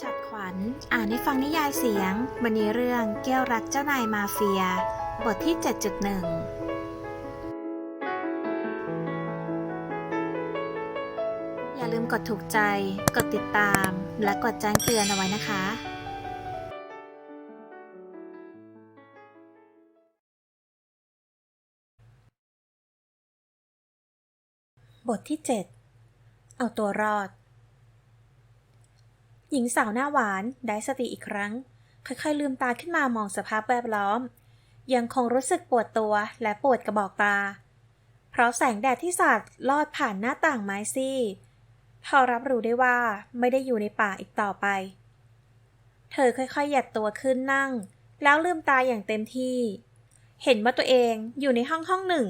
ฉัดขวัญ อ่านให้ฟังนิยายเสียงวันนี้เรื่องแก้วรักเจ้านายมาเฟีย บทที่ 7.1 อย่าลืมกดถูกใจ กดติดตาม และกดแจ้งเตือนเอาไว้นะคะ บทที่ 7 เอาตัวรอด หญิงสาวหน้าหวานได้สติอีกครั้ง ค่อยๆลืมตาขึ้นมามองสภาพแวดล้อม ยังคงรู้สึกปวดตัวและปวดกระบอกตา เพราะแสงแดดที่สาดลอดผ่านหน้าต่างไม้ซี่พอรับรู้ได้ว่าไม่ได้อยู่ในป่าอีกต่อไป เธอค่อยๆหยัดตัวขึ้นนั่ง แล้วลืมตาอย่างเต็มที่ เห็นว่าตัวเองอยู่ในห้องห้องหนึ่ง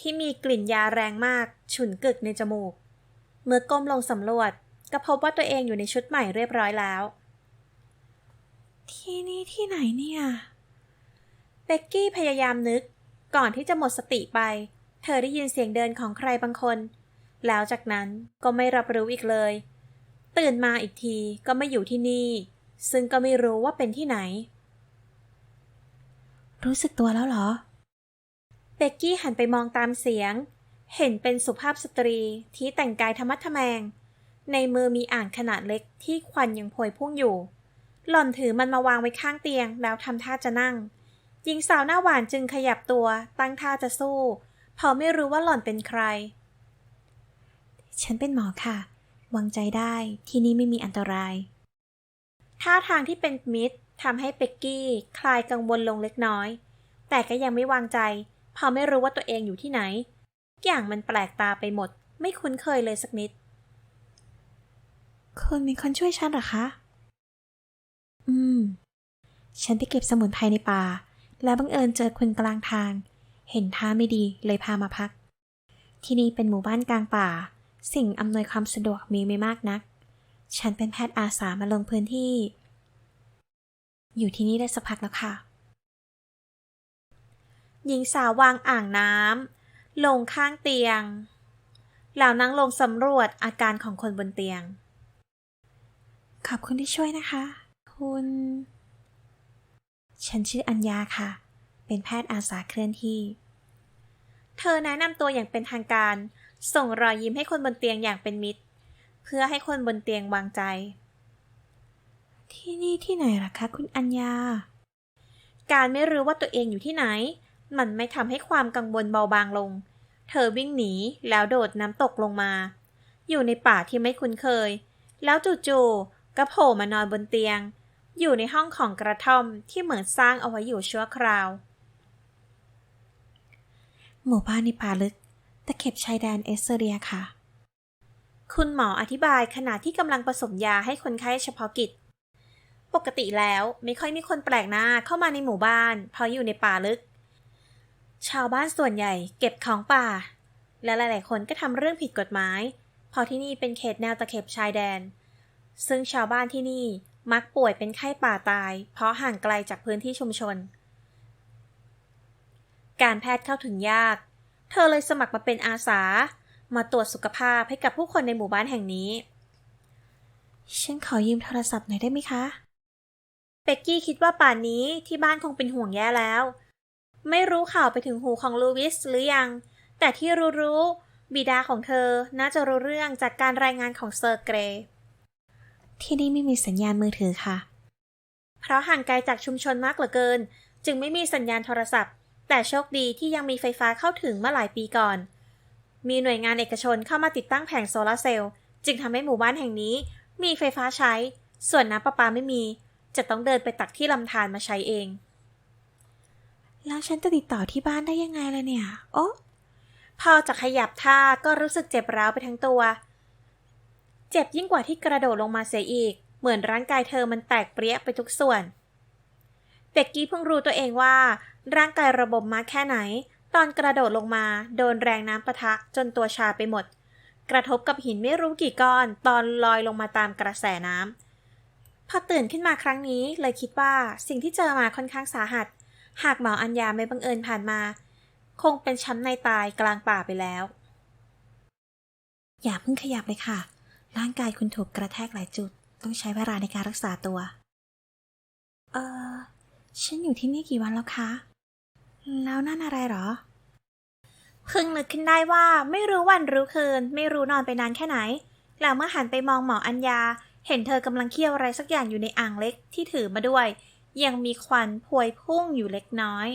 ที่มีกลิ่นยาแรงมากฉุนกึกในจมูก เมื่อก้มลงสำรวจ ก็พบว่าตัวเองอยู่ในชุดใหม่เรียบร้อยแล้ว ที่นี่ที่ไหนเนี่ย เบกกี้พยายามนึก ก่อนที่จะหมดสติไป เธอได้ยินเสียงเดินของใครบางคน แล้วจากนั้นก็ไม่รับรู้อีกเลย ตื่นมาอีกทีก็ไม่อยู่ที่นี่ ซึ่งก็ไม่รู้ว่าเป็นที่ไหน รู้สึกตัวแล้วเหรอ เบกกี้หันไปมองตามเสียง เห็นเป็นสุภาพสตรีที่แต่งกายธรรมะทแมง ในมือมีอ่างขนาดเล็กที่ควันยังพวยพุ่งอยู่ หล่อนถือมันมาวางไว้ข้างเตียงแล้วทำท่าจะนั่ง หญิงสาวหน้าหวานจึงขยับตัว ตั้งท่าจะสู้เพราะไม่รู้ว่าหล่อนเป็นใคร ฉันเป็นหมอค่ะ วางใจได้ที่นี่ไม่มีอันตราย ท่าทางที่เป็นมิตรทำให้เป็กกี้คลายกังวลลงเล็กน้อย แต่ก็ยังไม่วางใจเพราะไม่รู้ว่าตัวเองอยู่ที่ไหนทุกอย่างมันแปลกตาไปหมด ไม่คุ้นเคยเลยสักนิด คุณเป็นคนช่วยฉันหรอคะ อืม ฉันไปเก็บสมุนไพรในป่า แล้วบังเอิญเจอคุณกลางทาง เห็นท่าไม่ดีเลยพามาพัก ที่นี่เป็นหมู่บ้านกลางป่า สิ่งอำนวยความสะดวกมีไม่มากนัก ฉันเป็นแพทย์อาสามาลงพื้นที่ อยู่ที่นี่ได้สักพักแล้วค่ะ หญิงสาววางอ่างน้ำลงข้างเตียงแล้วนั่งลงสำรวจอาการของคนบนเตียง ขอบคุณที่ช่วยนะคะ คุณ ฉันชื่ออัญญาค่ะ เป็นแพทย์อาสาเคลื่อนที่ เธอแนะนำตัวอย่างเป็นทางการ ส่งรอยยิ้มให้คนบนเตียงอย่างเป็นมิตร เพื่อให้คนบนเตียงวางใจ ที่นี่ที่ไหนล่ะคะ คุณอัญญา การไม่รู้ว่าตัวเองอยู่ที่ไหน มันไม่ทำให้ความกังวลเบาบางลง เธอวิ่งหนีแล้วโดดน้ำตกลงมา อยู่ในป่าที่ไม่คุ้นเคย แล้วจู่ๆ ก็โผล่มานอนบนเตียง อยู่ในห้องของกระท่อมที่เหมือนสร้างเอาไว้อยู่ชั่วคราว หมู่บ้านในป่าลึกตะเข็บชายแดนเอสเตอเรียค่ะ คุณหมออธิบายขณะที่กำลังผสมยาให้คนไข้เฉพาะกิจ ปกติแล้วไม่ค่อยมีคนแปลกหน้าเข้ามาในหมู่บ้าน เพราะอยู่ในป่าลึก ชาวบ้านส่วนใหญ่เก็บของป่า และหลาย ๆ คนก็ทำเรื่องผิดกฎหมาย เพราะที่นี่เป็นเขตแนวตะเข็บชายแดน ซึ่งชาวบ้านที่นี่มักป่วยเป็นไข้ป่าตาย เพราะห่างไกลจากพื้นที่ชุมชน การแพทย์เข้าถึงยาก เธอเลยสมัครมาเป็นอาสา มาตรวจสุขภาพให้กับผู้คนในหมู่บ้านแห่งนี้ ฉันขอยืมโทรศัพท์หน่อยได้ไหมคะเป็กกี้คิดว่าป่านนี้ที่บ้านคงเป็นห่วงแย่แล้ว ไม่รู้ข่าวไปถึงหูของลูวิสหรือยัง แต่ที่รู้ๆบิดาของเธอน่าจะรู้เรื่องจากการรายงานของเซอร์เกรย์ ที่นี่ไม่มีสัญญาณมือถือค่ะ เพราะห่างไกลจากชุมชนมากเหลือเกิน จึงไม่มีสัญญาณโทรศัพท์ แต่โชคดีที่ยังมีไฟฟ้าเข้าถึงเมื่อหลายปีก่อน มีหน่วยงานเอกชนเข้ามาติดตั้งแผงโซลาร์เซลล์จึงทำให้หมู่บ้านแห่งนี้ มีไฟฟ้าใช้ ส่วนน้ำประปาไม่มี จะต้องเดินไปตักที่ลำธารมาใช้เอง แล้วฉันจะติดต่อที่บ้านได้ยังไงล่ะเนี่ย โอ้พอจะขยับท่าก็รู้สึกเจ็บร้าวไปทั้งตัว เจ็บยิ่งกว่าที่กระโดดลงมาเสียอีก เหมือนร่างกายเธอมันแตกเปรี้ยไปทุกส่วน เบกกี้เพิ่งรู้ตัวเองว่า ร่างกายระบบมาแค่ไหน ตอนกระโดดลงมาโดนแรงน้ำปะทะจนตัวชาไปหมด กระทบกับหินไม่รู้กี่ก้อน ตอนลอยลงมาตามกระแสน้ำพอตื่นขึ้นมาครั้งนี้เลยคิดว่าสิ่งที่เจอมาค่อนข้างสาหัส หากหมออัญญาไม่บังเอิญผ่านมา คงเป็นช้ำในตายกลางป่าไปแล้ว อย่าเพิ่งขยับเลยค่ะ ร่างกายคุณถูกกระแทกหลายจุด ต้องใช้เวลาในการรักษาตัว เออ ฉันอยู่ที่นี่กี่วันแล้วคะ แล้วนั่นอะไรหรอ เพิ่งนึกขึ้นได้ว่าไม่รู้วันรู้คืน ไม่รู้นอนไปนานแค่ไหน แล้วเมื่อหันไปมองหมออัญญา เห็นเธอกำลังเคี่ยวอะไรสักอย่างอยู่ในอ่างเล็กที่ถือมาด้วย ยังมีควันพวยพุ่งอยู่เล็กน้อย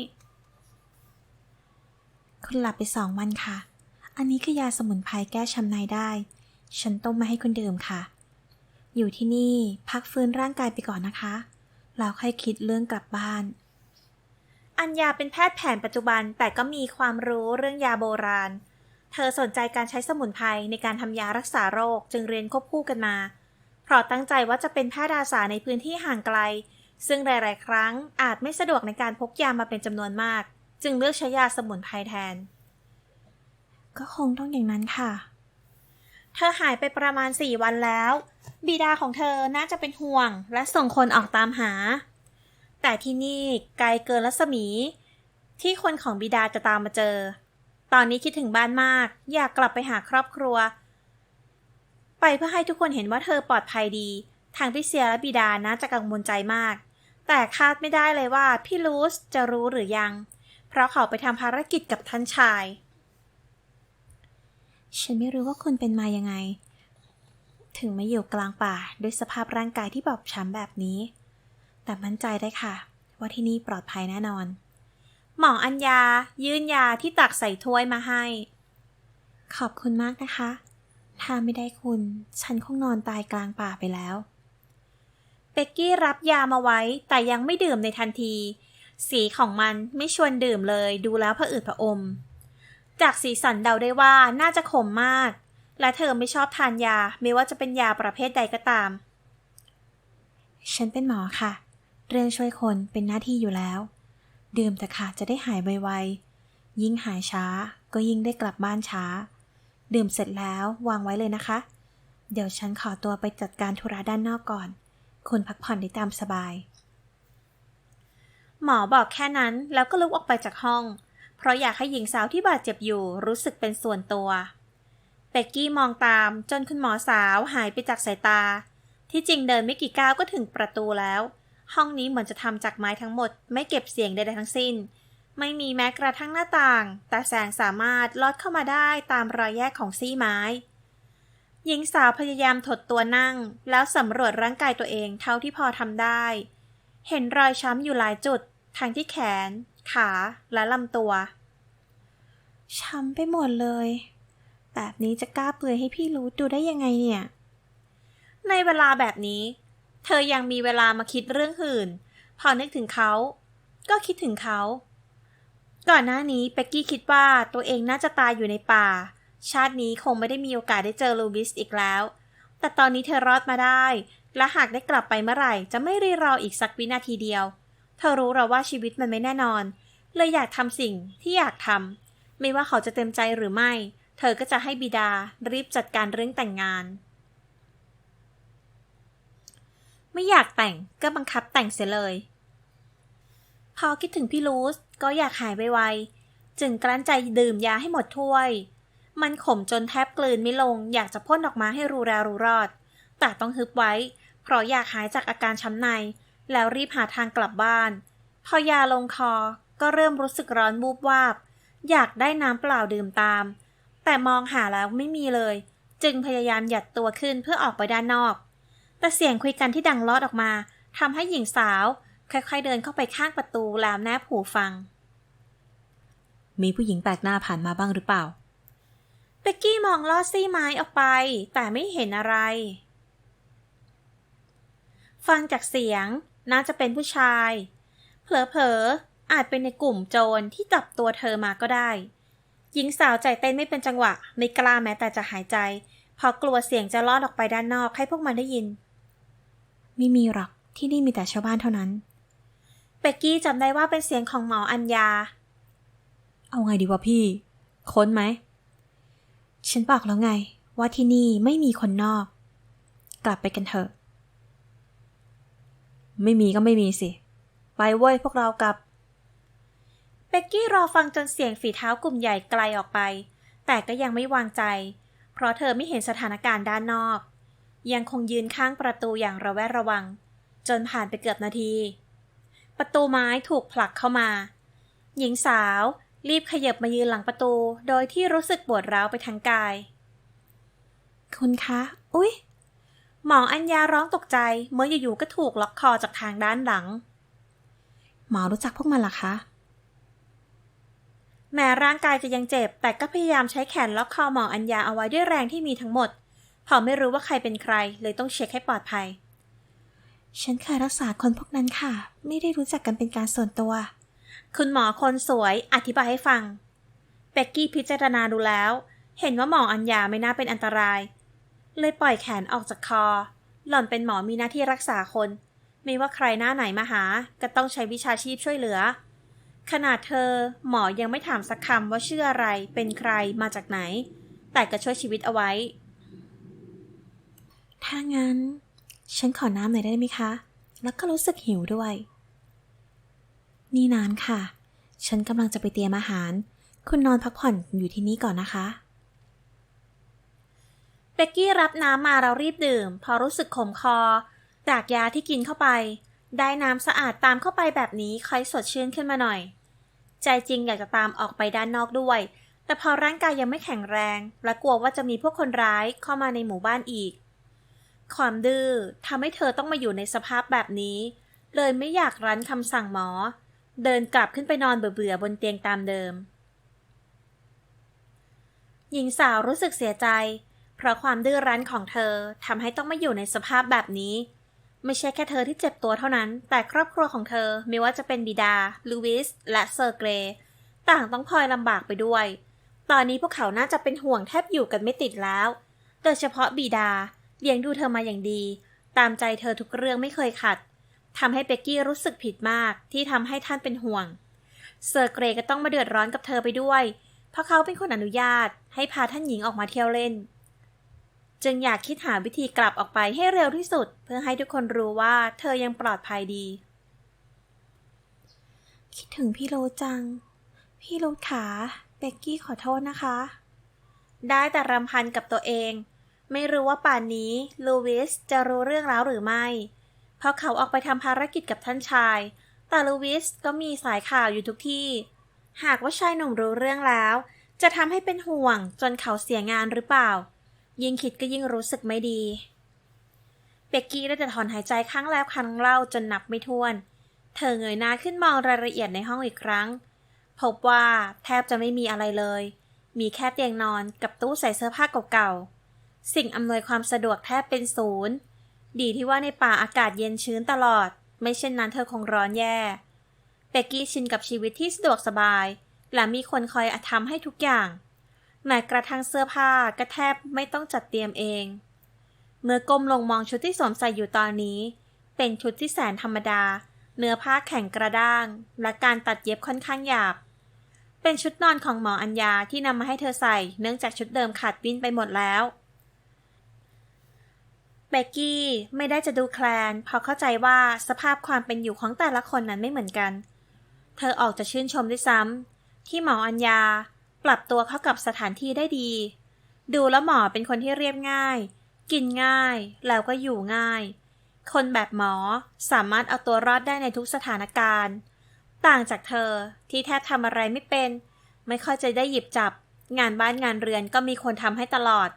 คุณหลับไปสองวันค่ะ อันนี้คือยาสมุนไพรแก้ช้ำในได้ ฉันต้มมาให้คุณดื่มค่ะ อยู่ที่นี่พักฟื้นร่างกายไปก่อนนะคะ แล้วค่อยคิดเรื่องกลับบ้าน อัญญาเป็นแพทย์แผนปัจจุบันแต่ก็มีความรู้เรื่องยาโบราณ เธอสนใจการใช้สมุนไพรในการทำยารักษาโรคจึงเรียนควบคู่กันมา เพราะตั้งใจว่าจะเป็นแพทย์อาสาในพื้นที่ห่างไกล ซึ่งหลาย ๆ ครั้งอาจไม่สะดวกในการพกยามาเป็นจำนวนมาก จึงเลือกใช้ยาสมุนไพรแทน ก็คงต้องอย่างนั้นค่ะ เธอหายไปประมาณสี่วันแล้ว บิดาของเธอน่าจะเป็นห่วงและส่งคนออกตามหา แต่ที่นี่ไกลเกินรัศมี ที่คนของบิดาจะตามมาเจอ ตอนนี้คิดถึงบ้านมาก อยากกลับไปหาครอบครัว ไปเพื่อให้ทุกคนเห็นว่าเธอปลอดภัยดี ทางพี่เซียและบิดาน่าจะกังวลใจมาก แต่คาดไม่ได้เลยว่าพี่ลูสจะรู้หรือยัง เพราะเขาไปทำภารกิจกับท่านชาย ฉันไม่รู้ว่าคุณเป็นมายังไง ถึงม่อยู่กลางป่าด้วยสภาพร่างกายที่บอบช้ำแบบนี้ แต่มั่นใจได้ค่ะ ว่าที่นี่ปลอดภัยแน่นอน หมออัญญา ยื่นยาที่ตักใส่ถ้วยมาให้ ขอบคุณมากนะคะ ถ้าไม่ได้คุณ ฉันคงนอนตายกลางป่าไปแล้วเป็กกี้รับยามาไว้แต่ยังไม่ดื่มในทันที สีของมันไม่ชวนดื่มเลย ดูแล้วผะอืดผะอม จากสีสันเดาได้ว่าน่าจะขมมาก และเธอไม่ชอบทานยาไม่ว่าจะเป็นยาประเภทใดก็ตาม ฉันเป็นหมอค่ะ เรื่องช่วยคนเป็นหน้าที่อยู่แล้ว ดื่มแต่ค่ะจะได้หายไวๆ ยิ่งหายช้าก็ยิ่งได้กลับบ้านช้า ดื่มเสร็จแล้ววางไว้เลยนะคะ เดี๋ยวฉันขอตัวไปจัดการธุระด้านนอกก่อน คุณพักผ่อนได้ตามสบาย หมอบอกแค่นั้นแล้วก็ลุกออกไปจากห้อง เพราะอยากให้หญิงสาวที่บาดเจ็บอยู่รู้สึกเป็นส่วนตัวเป็กกี้มองตามจนคุณหมอสาวหายไปจากสายตา ที่จริงเดินไม่กี่ก้าวก็ถึงประตูแล้ว ห้องนี้เหมือนจะทำจากไม้ทั้งหมด ไม่เก็บเสียงใดๆทั้งสิ้น ไม่มีแม้กระทั่งหน้าต่าง แต่แสงสามารถลอดเข้ามาได้ตามรอยแยกของซี่ไม้ หญิงสาวพยายามถดตัวนั่ง แล้วสำรวจร่างกายตัวเองเท่าที่พอทำได้ เห็นรอยช้ำอยู่หลายจุดทั้งที่แขน ขาและลำตัวช้ำไปหมดเลย แบบนี้จะกล้าเปลือยให้พี่รู้ดูได้ยังไงเนี่ย ในเวลาแบบนี้ เธอยังมีเวลามาคิดเรื่องอื่น พอนึกถึงเขา ก็คิดถึงเขา ก่อนหน้านี้เป็กกี้คิดว่าตัวเองน่าจะตายอยู่ในป่า ชาตินี้คงไม่ได้มีโอกาสได้เจอลูบิสอีกแล้ว แต่ตอนนี้เธอรอดมาได้ และหากได้กลับไปเมื่อไหร่ จะไม่รีรออีกสักวินาทีเดียว เธอรู้แล้วว่าชีวิตมันไม่แน่นอน เลยอยากทำสิ่งที่อยากทำไม่ว่าเขาจะเต็มใจหรือไม่ เธอก็จะให้บิดารีบจัดการเรื่องแต่งงาน ไม่อยากแต่งก็บังคับแต่งเสียเลย พอคิดถึงพี่ลูสก็อยากหายไวๆจึงกลั้นใจดื่มยาให้หมดถ้วย มันขมจนแทบกลืนไม่ลง อยากจะพ่นออกมาให้รูแรรูรอด แต่ต้องฮึบไว้ เพราะอยากหายจากอาการช้ำใน แล้วรีบหาทางกลับบ้าน พอยาลงคอก็เริ่มรู้สึกร้อนบูบวาบ อยากได้น้ำเปล่าดื่มตาม แต่มองหาแล้วไม่มีเลย จึงพยายามหยัดตัวขึ้นเพื่อออกไปด้านนอก แต่เสียงคุยกันที่ดังลอดออกมาทำให้หญิงสาว ค่อยๆเดินเข้าไปข้างประตูแล้วแนบหูฟัง มีผู้หญิงแปลกหน้าผ่านมาบ้างหรือเปล่าเบกกี้มองลอดซี่ไม้ออกไป แต่ไม่เห็นอะไร ฟังจากเสียง น่าจะเป็นผู้ชาย เผลอๆ อาจเป็นในกลุ่มโจรที่จับตัวเธอมาก็ได้ หญิงสาวใจเต้นไม่เป็นจังหวะ ไม่กล้าแม้แต่จะหายใจ เพราะกลัวเสียงจะลอดออกไปด้านนอกให้พวกมันได้ยิน ไม่มีหรอกที่นี่มีแต่ชาวบ้านเท่านั้น เบกกี้จำได้ว่าเป็นเสียงของหมออัญญา เอาไงดีวะพี่ ค้นไหม ฉันบอกแล้วไง ว่าที่นี่ไม่มีคนนอก กลับไปกันเถอะ ไม่มีก็ไม่มีสิ ไปเว้ยพวกเรากลับ เบกกี้รอฟังจนเสียงฝีเท้ากลุ่มใหญ่ไกลออกไป แต่ก็ยังไม่วางใจ เพราะเธอไม่เห็นสถานการณ์ด้านนอก ยังคงยืนข้างประตูอย่างระแวดระวัง จนผ่านไปเกือบนาที ประตูไม้ถูกผลักเข้ามา หญิงสาวรีบขยับมายืนหลังประตู โดยที่รู้สึกปวดร้าวไปทั้งกาย คุณคะ อุ๊ย หมออัญญาร้องตกใจเมื่ออยู่ๆก็ถูกล็อกคอจากทางด้านหลัง หมอรู้จักพวกมันเหรอคะ แม้ร่างกายจะยังเจ็บ แต่ก็พยายามใช้แขนล็อกคอหมออัญญาเอาไว้ด้วยแรงที่มีทั้งหมดเพราะไม่รู้ว่าใครเป็นใคร เลยต้องเช็คให้ปลอดภัย ฉันเคยรักษาคนพวกนั้นค่ะ ไม่ได้รู้จักกันเป็นการส่วนตัว คุณหมอคนสวยอธิบายให้ฟังเป็กกี้พิจารณาดูแล้ว เห็นว่าหมออัญญาไม่น่าเป็นอันตราย เลยปล่อยแขนออกจากคอ หล่อนเป็นหมอมีหน้าที่รักษาคน ไม่ว่าใครหน้าไหนมาหา ก็ต้องใช้วิชาชีพช่วยเหลือ ขนาดเธอหมอยังไม่ถามสักคำว่าชื่ออะไร เป็นใครมาจากไหน แต่ก็ช่วยชีวิตเอาไว้ ถ้างั้น ฉันขอน้ำหน่อยได้ไหมคะ แล้วก็รู้สึกหิวด้วย นี่น้ำค่ะ ฉันกำลังจะไปเตรียมอาหาร คุณนอนพักผ่อนอยู่ที่นี่ก่อนนะคะ เบกกี้รับน้ำมาเรารีบดื่ม พอรู้สึกขมคอ จากยาที่กินเข้าไป ได้น้ำสะอาดตามเข้าไปแบบนี้ค่อยสดชื่นขึ้นมาหน่อย ใจจริงอยากจะตามออกไปด้านนอกด้วย แต่พอร่างกายยังไม่แข็งแรง และกลัวว่าจะมีพวกคนร้ายเข้ามาในหมู่บ้านอีก ความดื้อทำให้เธอต้องมาอยู่ในสภาพแบบนี้ เลยไม่อยากรั้นคำสั่งหมอ เดินกลับขึ้นไปนอนเบื่อๆบนเตียงตามเดิม หญิงสาวรู้สึกเสียใจ เพราะความดื้อรั้นของเธอทำให้ต้องมาอยู่ในสภาพแบบนี้ ไม่ใช่แค่เธอที่เจ็บตัวเท่านั้น แต่ครอบครัวของเธอไม่ว่าจะเป็นบิดา ลูวิส และเซอร์เกรต่างต้องพลอยลำบากไปด้วย ตอนนี้พวกเขาน่าจะเป็นห่วงแทบอยู่กันไม่ติดแล้ว โดยเฉพาะบิดาเลี้ยงดูเธอมาอย่างดี ตามใจเธอทุกเรื่องไม่เคยขัดทำให้เบกกี้รู้สึกผิดมากที่ทำให้ท่านเป็นห่วง เซอร์เกรก็ต้องมาเดือดร้อนกับเธอไปด้วย เพราะเขาเป็นคนอนุญาตให้พาท่านหญิงออกมาเที่ยวเล่น จึงอยากคิดหาวิธีกลับออกไปให้เร็วที่สุด เพื่อให้ทุกคนรู้ว่าเธอยังปลอดภัยดี คิดถึงพี่โรสจัง พี่โรสขาเบกกี้ขอโทษนะคะ ได้แต่รำพันกับตัวเอง ไม่รู้ว่าป่านนี้ลูวิสจะรู้เรื่องแล้วหรือไม่ เพราะเขาออกไปทำภารกิจกับท่านชาย แต่ลูวิสก็มีสายข่าวอยู่ทุกที่ หากว่าชายหนุ่มรู้เรื่องแล้ว จะทำให้เป็นห่วงจนเขาเสียงานหรือเปล่า ยิ่งคิดก็ยิ่งรู้สึกไม่ดีเบกกี้ได้แต่ถอนหายใจครั้งแล้วครั้งเล่าจนนับไม่ถ้วน เธอเงยหน้าขึ้นมองรายละเอียดในห้องอีกครั้ง พบว่าแทบจะไม่มีอะไรเลย มีแค่เตียงนอนกับตู้ใส่เสื้อผ้าเก่าๆ สิ่งอำนวยความสะดวกแทบเป็นศูนย์ ดีที่ว่าในป่าอากาศเย็นชื้นตลอด ไม่เช่นนั้นเธอคงร้อนแย่เบกกี้ชินกับชีวิตที่สะดวกสบาย และมีคนคอยทำให้ทุกอย่าง แม้กระทั่งเสื้อผ้าก็แทบไม่ต้องจัดเตรียมเอง เมื่อก้มลงมองชุดที่สวมใส่อยู่ตอนนี้ เป็นชุดที่แสนธรรมดา เนื้อผ้าแข็งกระด้าง และการตัดเย็บค่อนข้างหยาบ เป็นชุดนอนของหมออัญญาที่นำมาให้เธอใส่ เนื่องจากชุดเดิมขาดวิ่นไปหมดแล้วเบกกี้ไม่ได้จะดูแคลนเพราะเข้าใจว่าสภาพความเป็นอยู่ของแต่ละคนนั้นไม่เหมือนกัน เธอออกจะชื่นชมด้วยซ้ำที่หมออัญญา ปรับตัวเข้ากับสถานที่ได้ดี ดูแล้วหมอเป็นคนที่เรียบง่าย กินง่าย แล้วก็อยู่ง่าย คนแบบหมอสามารถเอาตัวรอดได้ในทุกสถานการณ์ ต่างจากเธอที่แทบทำอะไรไม่เป็น ไม่ค่อยจะได้หยิบจับ งานบ้านงานเรือนก็มีคนทำให้ตลอด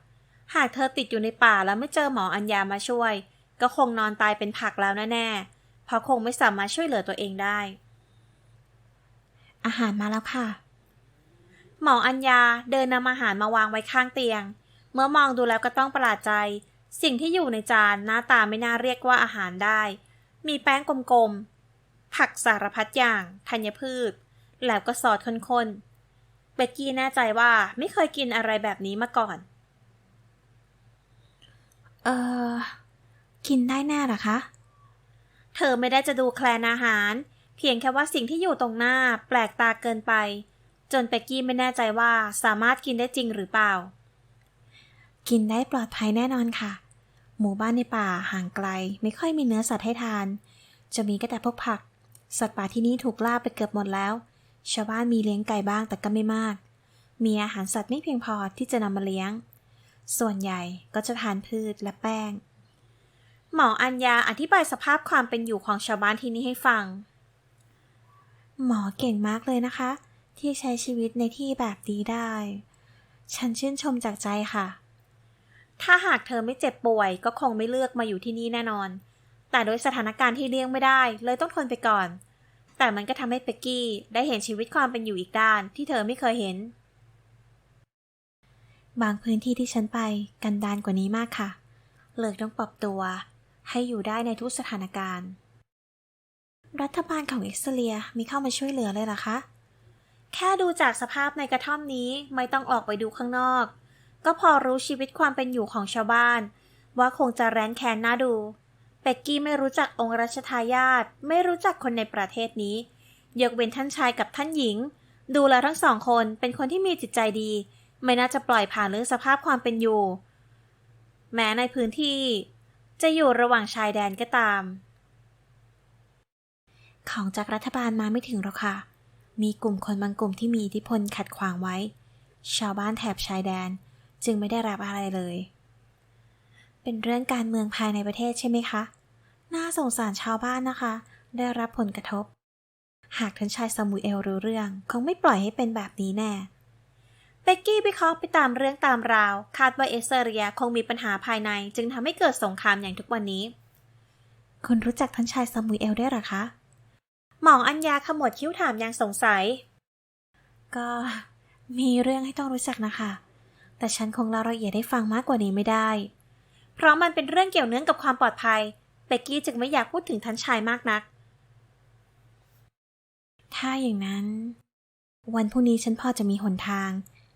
หากเธอติดอยู่ในป่าแล้วไม่เจอหมออัญญามาช่วย ก็คงนอนตายเป็นผักแล้วแน่ๆเพราะคงไม่สามารถช่วยเหลือตัวเองได้อาหารมาแล้วค่ะ หมออัญญาเดินนำอาหารมาวางไว้ข้างเตียง เมื่อมองดูแล้วก็ต้องประหลาดใจ สิ่งที่อยู่ในจานหน้าตาไม่น่าเรียกว่าอาหารได้ มีแป้งกลมๆ ผักสารพัดอย่างธัญพืช แล้วก็ซอสข้นๆ เบกกี้แน่ใจว่าไม่เคยกินอะไรแบบนี้มาก่อน เอ่อกินได้แน่เหรอคะ เธอไม่ได้จะดูแคลนอาหาร เพียงแค่ว่าสิ่งที่อยู่ตรงหน้าแปลกตาเกินไป จนเบกกี้ไม่แน่ใจว่าสามารถกินได้จริงหรือเปล่า กินได้ปลอดภัยแน่นอนค่ะ หมู่บ้านในป่าห่างไกล ไม่ค่อยมีเนื้อสัตว์ให้ทาน จะมีก็แต่พวกผัก สัตว์ป่าที่นี่ถูกล่าไปเกือบหมดแล้ว ชาวบ้านมีเลี้ยงไก่บ้างแต่ก็ไม่มาก มีอาหารสัตว์ไม่เพียงพอที่จะนำมาเลี้ยง ส่วนใหญ่ก็จะทานพืชและแป้ง หมออัญญาอธิบายสภาพความเป็นอยู่ของชาวบ้านที่นี่ให้ฟัง หมอเก่งมากเลยนะคะ ที่ใช้ชีวิตในที่แบบนี้ได้ ฉันชื่นชมจากใจค่ะ ถ้าหากเธอไม่เจ็บป่วย ก็คงไม่เลือกมาอยู่ที่นี่แน่นอน แต่โดยสถานการณ์ที่เลี่ยงไม่ได้ เลยต้องทนไปก่อน แต่มันก็ทำให้เป็กกี้ได้เห็นชีวิตความเป็นอยู่อีกด้านที่เธอไม่เคยเห็น บางพื้นที่ที่ฉันไปกันดานกว่านี้มากค่ะ เลยต้องปรับตัว ให้อยู่ได้ในทุกสถานการณ์รัฐบาลของเอ็กซ์เลียมีเข้ามาช่วยเหลือเลยหรอคะ แค่ดูจากสภาพในกระท่อมนี้ไม่ต้องออกไปดูข้างนอก ก็พอรู้ชีวิตความเป็นอยู่ของชาวบ้าน ว่าคงจะแร้นแค้นน่าดูเป็กกี้ไม่รู้จักองค์รัชทายาทไม่รู้จักคนในประเทศนี้ ยกเว้นท่านชายกับท่านหญิง ดูแลทั้งสองคนเป็นคนที่มีจิตใจดี ไม่น่าจะปล่อยผ่านเรื่องสภาพความเป็นอยู่ แม้ในพื้นที่ จะอยู่ระหว่างชายแดนก็ตาม ของจากรัฐบาลมาไม่ถึงหรอกค่ะ มีกลุ่มคนบางกลุ่มที่มีอิทธิพลขัดขวางไว้ ชาวบ้านแถบชายแดนจึงไม่ได้รับอะไรเลย เป็นเรื่องการเมืองภายในประเทศใช่ไหมคะ น่าสงสารชาวบ้านนะคะ ได้รับผลกระทบ หากท่านชายซามูเอลรู้เรื่อง คงไม่ปล่อยให้เป็นแบบนี้แน่เป็กกี้วิเคราะห์ไปตามเรื่องตามราว คาดว่าเอสเตอเรียคงมีปัญหาภายใน จึงทำให้เกิดสงครามอย่างทุกวันนี้ คุณรู้จักท่านชายซามูเอลได้หรอคะ หมออัญญาขมวดคิ้วถามอย่างสงสัย ก็มีเรื่องให้ต้องรู้จักนะคะ แต่ฉันคงเล่ารายละเอียดให้ฟังมากกว่านี้ไม่ได้ เพราะมันเป็นเรื่องเกี่ยวเนื่องกับความปลอดภัยเป็กกี้จึงไม่อยากพูดถึงท่านชายมากนัก ถ้าอย่างนั้น วันพรุ่งนี้ฉันพอจะมีหนทาง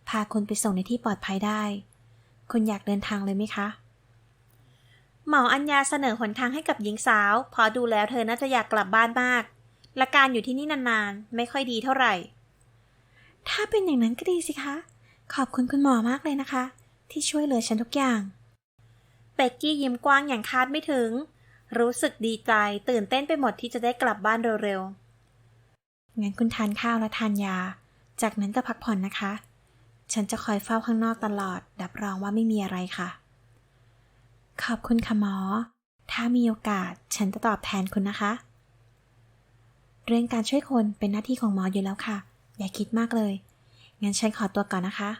พาคุณไปส่งในที่ปลอดภัยได้ คุณอยากเดินทางเลยไหมคะ หมออัญญาเสนอหนทางให้กับหญิงสาว พอดูแล้วเธอน่าจะอยากกลับบ้านมาก และการอยู่ที่นี่นานๆ ไม่ค่อยดีเท่าไหร่ ถ้าเป็นอย่างนั้นก็ดีสิคะ ขอบคุณคุณหมอมากเลยนะคะ ที่ช่วยเหลือฉันทุกอย่างเป็กกี้ยิ้มกว้างอย่างคาดไม่ถึง รู้สึกดีใจตื่นเต้นไปหมดที่จะได้กลับบ้านเร็วๆ งั้นคุณทานข้าวและทานยา จากนั้นก็พักผ่อนนะคะ ฉันจะคอยเฝ้าข้างนอกตลอดรับรองว่าไม่มีอะไรค่ะ ขอบคุณค่ะหมอ ถ้ามีโอกาสฉันจะตอบแทนคุณนะคะ เรื่องการช่วยคนเป็นหน้าที่ของหมออยู่แล้วค่ะ อย่าคิดมากเลย งั้นฉันขอตัวก่อนนะคะ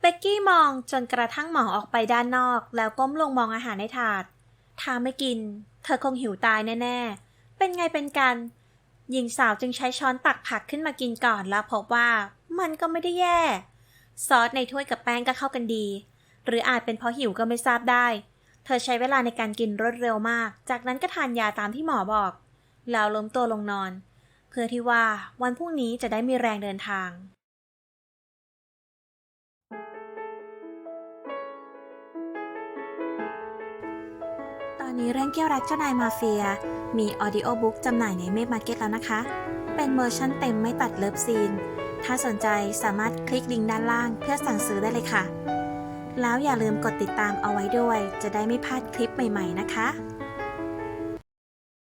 เป็กกี้มองจนกระทั่งหมอออกไปด้านนอก แล้วก้มลงมองอาหารในถาด ถ้าไม่กิน เธอคงหิวตายแน่ ๆ เป็นไงเป็นกัน หญิงสาวจึงใช้ช้อนตักผักขึ้นมากินก่อนแล้วพบว่ามันก็ไม่ได้แย่ ซอสในถ้วยกับแป้งก็เข้ากันดี หรืออาจเป็นเพราะหิวก็ไม่ทราบได้ เธอใช้เวลาในการกินรวดเร็วมาก จากนั้นก็ทานยาตามที่หมอบอก แล้วล้มตัวลงนอน เพื่อที่ว่าวันพรุ่งนี้จะได้มีแรงเดินทาง ตอนนี้เรื่องเกี่ยวรักเจ้านายมาเฟีย มีออดิโอบุ๊กจำหน่ายในเมพมาร์เก็ตแล้วนะคะ เป็นเวอร์ชั่นเต็มไม่ตัดเลิฟซีน ถ้าสนใจสามารถคลิกลิงก์ด้านล่างเพื่อสั่งซื้อได้เลยค่ะ แล้วอย่าลืมกดติดตามเอาไว้ด้วย จะได้ไม่พลาดคลิปใหม่ ๆ นะคะ